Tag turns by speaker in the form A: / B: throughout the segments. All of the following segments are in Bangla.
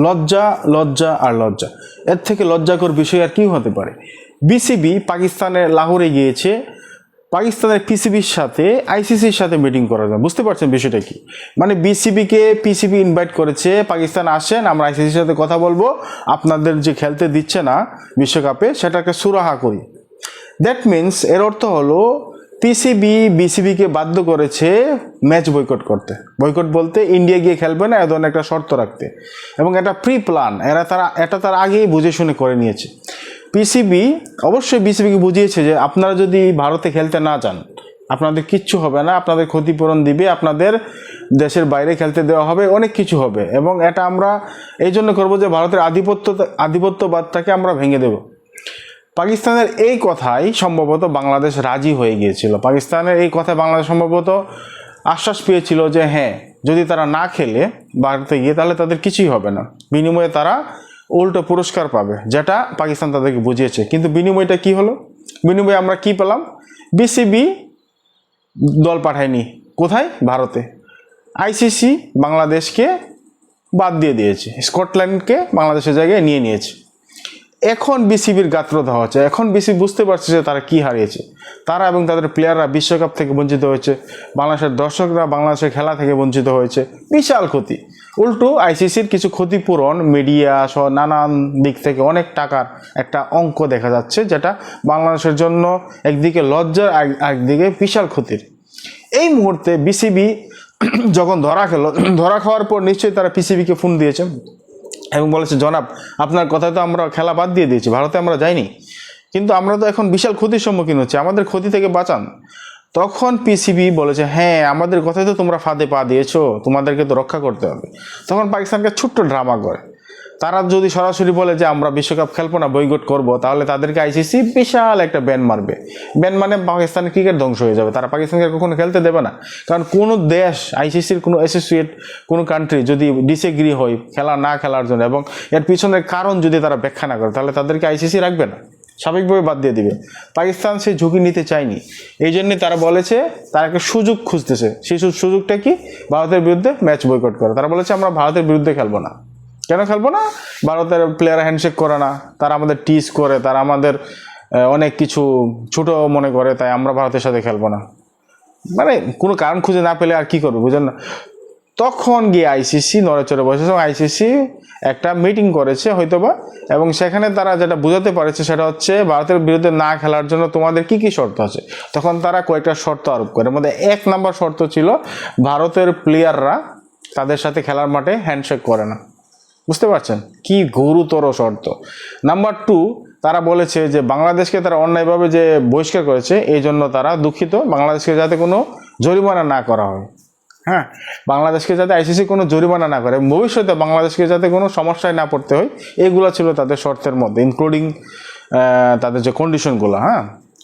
A: লজ্জা লজ্জা আর লজ্জা। এর থেকে লজ্জাকর বিষয় আর কি হতে পারে? বিসিবি পাকিস্তানের লাহোরে গিয়েছে। পাকিস্তানের পিসিবির সাথে আইসিসির সাথে মিটিং করার জন্য বুঝতে পারছেন বিষয়টা কি? মানে বিসিবিকে পিসিবি ইনভাইট করেছে, পাকিস্তান আসেন, আমরা আইসিসির সাথে কথা বলব। আপনাদের যে খেলতে দিচ্ছে না বিশ্বকাপে, সেটাকে সুরাহা করি। দ্যাট মিন্স এর অর্থ হলো পিসিবি বিসিবিকে বাধ্য করেছে ম্যাচ বয়কট করতে। বয়কট বলতে ইন্ডিয়া গিয়ে খেলবে না, এ ধরনের একটা শর্ত রাখতে। এবং এটা প্রি প্ল্যান এরা তারা, এটা তার আগেই বুঝে শুনে করে নিয়েছে। পিসিবি, অবশ্যই বিসিবিকে বুঝিয়েছে যে আপনারা যদি ভারতে খেলতে না চান, আপনাদের কিচ্ছু হবে না, আপনাদের ক্ষতিপূরণ দিবে, আপনাদের দেশের বাইরে খেলতে দেওয়া হবে, অনেক কিছু হবে। এবং এটা আমরা এই জন্য করব যে ভারতের আধিপত্য, আধিপত্যবাদটাকে আমরা ভেঙে দেবো। পাকিস্তানের এই কথাই সম্ভবত বাংলাদেশ রাজি হয়ে গিয়েছিল। পাকিস্তানের এই কথায় বাংলাদেশ সম্ভবত আশ্বাস পেয়েছিল যে হ্যাঁ যদি তারা না খেলে ভারতে গিয়ে, তাহলে তাদের কিছুই হবে না। বিনিময়ে তারা উল্টো পুরস্কার পাবে, যেটা পাকিস্তান তাদেরকে বুঝিয়েছে। কিন্তু বিনিময়টা কি হলো? বিনিময়ে আমরা কি পেলাম? বিসিবি দল পাঠায়নি। কোথায়? ভারতে। আইসিসি বাংলাদেশকে বাদ দিয়ে দিয়েছে। স্কটল্যান্ডকে বাংলাদেশের জায়গায় নিয়ে নিয়েছে। এখন বিসিবির গাত্র গাত্রতা হচ্ছে। এখন বিসিবি বুঝতে পারছে যে তারা কি হারিয়েছে। তারা এবং তাদের প্লেয়াররা বিশ্বকাপ থেকে বঞ্চিত হয়েছে, বাংলাদেশের দর্শকরা বাংলাদেশের খেলা থেকে বঞ্চিত হয়েছে। বিশাল ক্ষতি। উল্টো আইসিসির কিছু ক্ষতিপূরণ মিডিয়া সহ নানান দিক থেকে অনেক টাকার একটা অঙ্ক দেখা যাচ্ছে, যেটা বাংলাদেশের জন্য একদিকে লজ্জার একদিকে বিশাল ক্ষতির। এই মুহূর্তে বিসিবি যখন ধরা খেলো, ধরা খাওয়ার পর নিশ্চয়ই তারা পিসিবিকে ফোন দিয়েছে। এবং বলেছে, জনাব, আপনার কথায় তো আমরা খেলা বাদ দিয়ে দিয়েছি, ভারতে আমরা যাইনি। কিন্তু আমরা তো এখন বিশাল ক্ষতির সম্মুখীন হচ্ছি, আমাদের ক্ষতি থেকে বাঁচান। তখন পিসিবি বলেছে হ্যাঁ আমাদের কথায় তো তোমরা ফাঁদে পা দিয়েছ, তোমাদেরকে তো রক্ষা করতে হবে। তখন পাকিস্তানকে ছোট্ট ড্রামা করে। তারা যদি সরাসরি বলে যে আমরা বিশ্বকাপ খেলব না বৈকট করব, তাহলে তাদেরকে আইসিসি বিশাল একটা ব্যান মারবে। ব্যান মানে পাকিস্তানের ক্রিকেট ধ্বংস হয়ে যাবে। তারা পাকিস্তানকে কখনো খেলতে দেবে না। কারণ কোনো দেশ আইসিসির কোনো অ্যাসোসিয়েট কোনো কান্ট্রি যদি ডিসএগ্রি হয়, খেলা না খেলার জন্য এবং এর পিছনের কারণ যদি তারা ব্যাখ্যা না করে, তাহলে তাদেরকে আইসিসি রাখবে না। স্বাভাবিকভাবে বাদ দিয়ে দিবে। পাকিস্তান সেই ঝুঁকি নিতে চায়নি। এই জন্যে তারা বলেছে, তারা একটা সুযোগ খুঁজতেছে। সেই সুযোগটা কি? ভারতের বিরুদ্ধে ম্যাচ বয়কট করে। তারা বলেছে, আমরা ভারতের বিরুদ্ধে খেলব না। কেন খেলব না? ভারতের প্লেয়ার হ্যান্ডশেক করে না। তারা আমাদের টিস করে, তারা আমাদের অনেক কিছু ছোট মনে করে, তাই আমরা ভারতের সাথে খেলব না। মানে কোনো কারণ খুঁজে না পেলে আর কি করবে বুঝেন না? তখন গিয়ে আইসিসি নড়েচড়ে বসেছে, এবং আইসিসি একটা মিটিং করেছে হয়তোবা, এবং সেখানে তারা যেটা বোঝাতে পারেছে সেটা হচ্ছে, ভারতের বিরুদ্ধে না খেলার জন্য তোমাদের কি কি শর্ত আছে? তখন তারা কয়েকটা শর্ত আরোপ করে। মধ্যে এক নাম্বার শর্ত ছিল, ভারতের প্লেয়াররা তাদের সাথে খেলার মাঠে হ্যান্ডশেক করে না। বুঝতে পারছেন? কি গুরুতর শর্ত। নাম্বার টু তারা বলেছে যে বাংলাদেশকে তারা অন্যায়ভাবে যে বহিষ্কার করেছে, এই জন্য তারা দুঃখিত। বাংলাদেশকে যাতে কোনো জরিমানা না করা হয়। হ্যাঁ? বাংলাদেশকে যাতে আইসিসি কোনো জরিমানা না করে, ভবিষ্যতে বাংলাদেশকে যাতে কোনো সমস্যায় না পড়তে হয়, এগুলো ছিল তাদের শর্তের মধ্যে ইনক্লুডিং তাদের যে কন্ডিশনগুলো হ্যাঁ?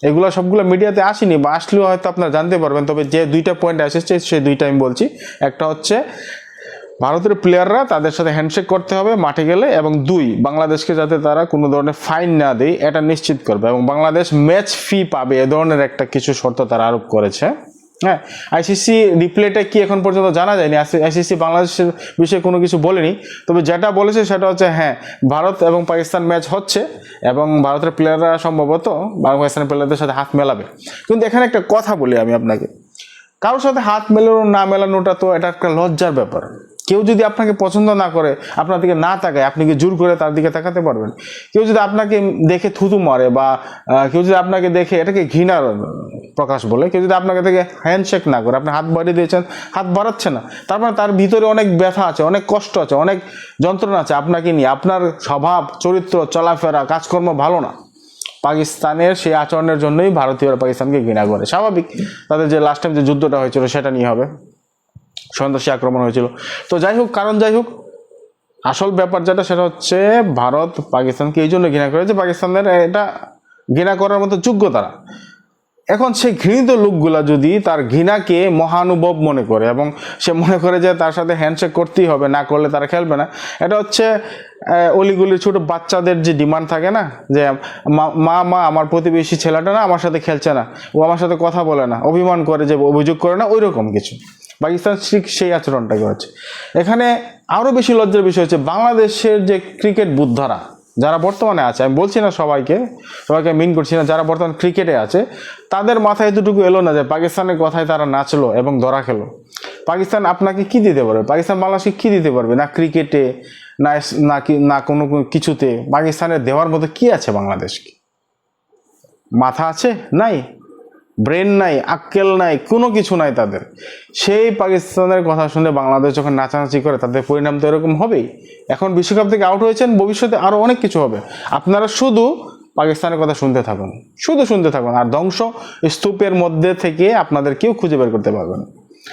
A: এগুলো সবগুলো মিডিয়াতে আসেনি বা আসলেও হয়তো আপনারা জানতে পারবেন, তবে যে দুইটা পয়েন্ট এসেছে সেই দুইটা আমি বলছি। একটা হচ্ছে ভারতের প্লেয়াররা তাদের সাথে হ্যান্ডশেক করতে হবে মাঠে গেলে এবং দুই, বাংলাদেশকে যাতে তারা কোনো ধরনের ফাইন না দেয়, এটা নিশ্চিত করবে এবং বাংলাদেশ ম্যাচ ফি পাবে, এ ধরনের একটা কিছু শর্ত তারা আরোপ করেছে। হ্যাঁ আইসিসি রিপ্লেটা কি এখন পর্যন্ত জানা যায়নি? আইসিসি বাংলাদেশের বিষয়ে কোনো কিছু বলেনি। তবে যেটা বলেছে সেটা হচ্ছে হ্যাঁ ভারত এবং পাকিস্তান ম্যাচ হচ্ছে এবং ভারতের প্লেয়াররা সম্ভবত পাকিস্তানের প্লেয়ারদের সাথে হাত মেলাবে। কিন্তু এখানে একটা কথা বলি আমি আপনাকে। কারোর সাথে হাত মেলানো, না মেলানোটা তো এটা একটা লজ্জার ব্যাপার। কেউ যদি আপনাকে পছন্দ না করে, আপনার দিকে না তাকায়, আপনি কি জোর করে তার দিকে তাকাতে পারবেন? কেউ যদি আপনাকে দেখে থুতু মারে বা কেউ যদি আপনাকে দেখে এটাকে ঘৃণার প্রকাশ বলে, কেউ যদি আপনাকে দেখে হ্যান্ডশেক না করে, আপনি হাত বাড়িয়ে দিয়েছেন, হাত বাড়াচ্ছে না, তার মানে তার ভিতরে অনেক ব্যথা আছে, অনেক কষ্ট আছে, অনেক যন্ত্রণা আছে আপনাকে নিয়ে। আপনার স্বভাব, চরিত্র, চলাফেরা, কাজকর্ম ভালো না। পাকিস্তানের সেই আচরণের জন্যই ভারতীয়রা পাকিস্তানকে ঘৃণা করে। স্বাভাবিক, তাদের যে লাস্ট টাইম যে যুদ্ধটা হয়েছিল, সেটা নিয়ে হবে। সন্ত্রাসী আক্রমণ হয়েছিল। তো যাই হোক, কারণ যাই হোক, আসল ব্যাপার যেটা সেটা হচ্ছে ভারত পাকিস্তানকে এই জন্য ঘৃণা করে যে পাকিস্তানের এটা ঘৃণা করার মতো যোগ্য তারা। এখন সেই ঘৃণিত লোকগুলা যদি তার ঘৃণাকে মহানুভব মনে করে এবং সে মনে করে যে তার সাথে হ্যান্ডশেক করতেই হবে, না করলে তারা খেলবে না, এটা হচ্ছে অলিগুলির ছোট বাচ্চাদের যে ডিমান্ড থাকে না, যে মা মা আমার প্রতিবেশী ছেলেটা না আমার সাথে খেলছে না, ও আমার সাথে কথা বলে না, অভিমান করে যে অভিযোগ করে না ওই রকম কিছু। পাকিস্তান ঠিক সেই আচরণটা করেছে। এখানে আরও বেশি লজ্জার বিষয় হচ্ছে বাংলাদেশের যে ক্রিকেট বুদ্ধারা, যারা বর্তমানে আছে, আমি বলছি না সবাইকে সবাইকে মিন করছি না, যারা বর্তমান ক্রিকেটে আছে, তাদের মাথায় এতটুকু এলো না যে পাকিস্তানের কথায় তারা নাচলো এবং ধরা খেলো। পাকিস্তান আপনাকে কি দিতে পারবে? পাকিস্তান বাংলাদেশকে কি দিতে পারবে? না ক্রিকেটে, না না না কোনো কিছুতে। পাকিস্তানের দেওয়ার মতো কি আছে বাংলাদেশকে? মাথা আছে? নাই। ব্রেন নাই, আক্কেল নাই, কোনো কিছু নাই তাদের। সেই পাকিস্তানের কথা শুনে বাংলাদেশ যখন নাচানাচি করে, তাদের পরিণাম তো এরকম হবেই। এখন বিশ্বকাপ থেকে আউট হয়েছেন, ভবিষ্যতে আরও অনেক কিছু হবে। আপনারা শুধু পাকিস্তানের কথা শুনতে থাকুন, শুধু শুনতে থাকুন, আর ধ্বংস স্তূপের মধ্যে থেকে আপনাদের কেউ খুঁজে বের করতে পারবেন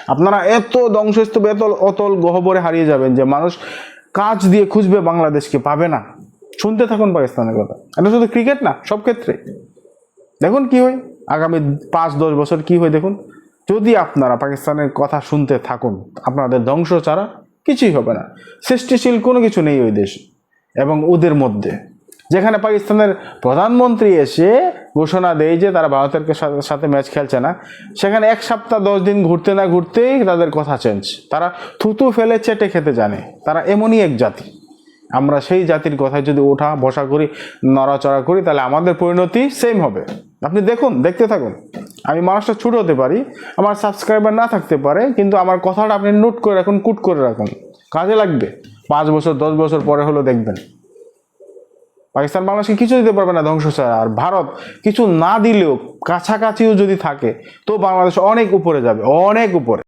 A: আপনারা এত ধ্বংসস্তূপ এত অতল গহবরে হারিয়ে যাবেন যে মানুষ কাজ দিয়ে খুঁজবে বাংলাদেশকে, পাবে না। শুনতে থাকুন পাকিস্তানের কথা। এটা শুধু ক্রিকেট না, সব ক্ষেত্রে। দেখুন কি হয়। আগামী পাঁচ, দশ বছর কি হয় দেখুন? যদি আপনারা পাকিস্তানের কথা শুনতে থাকুন, আপনাদের ধ্বংস ছাড়া কিছুই হবে না। সৃষ্টিশীল কোনো কিছু নেই ওই দেশে এবং ওদের মধ্যে। যেখানে পাকিস্তানের প্রধানমন্ত্রী এসে ঘোষণা দেয় যে তারা ভারতের সাথে ম্যাচ খেলছে না, সেখানে এক সপ্তাহ, দশ দিন ঘুরতে না ঘুরতেই তাদের কথা চেঞ্জ তারা থুতু ফেলে, চেটে খেতে জানে। তারা এমনই এক জাতি। আমরা সেই জাতির কথায় যদি ওঠা বসা করি, নড়াচড়া করি, তাহলে আমাদের পরিণতি সেম হবে। আপনি দেখুন, দেখতে থাকুন। আমি মানুষটা ছোট হতে পারি, আমার সাবস্ক্রাইবার না থাকতে পারে, কিন্তু আমার কথাটা আপনি নোট করে রাখুন কুট করে রাখুন। কাজে লাগবে। পাঁচ বছর, দশ বছর পরে হলো দেখবেন। পাকিস্তান বাংলাদেশকে কিছু দিতে পারবে না ধ্বংস ছাড়া, আর ভারত কিছু না দিলেও, কাছাকাছিও যদি থাকে, তো বাংলাদেশ অনেক উপরে যাবে, অনেক উপরে।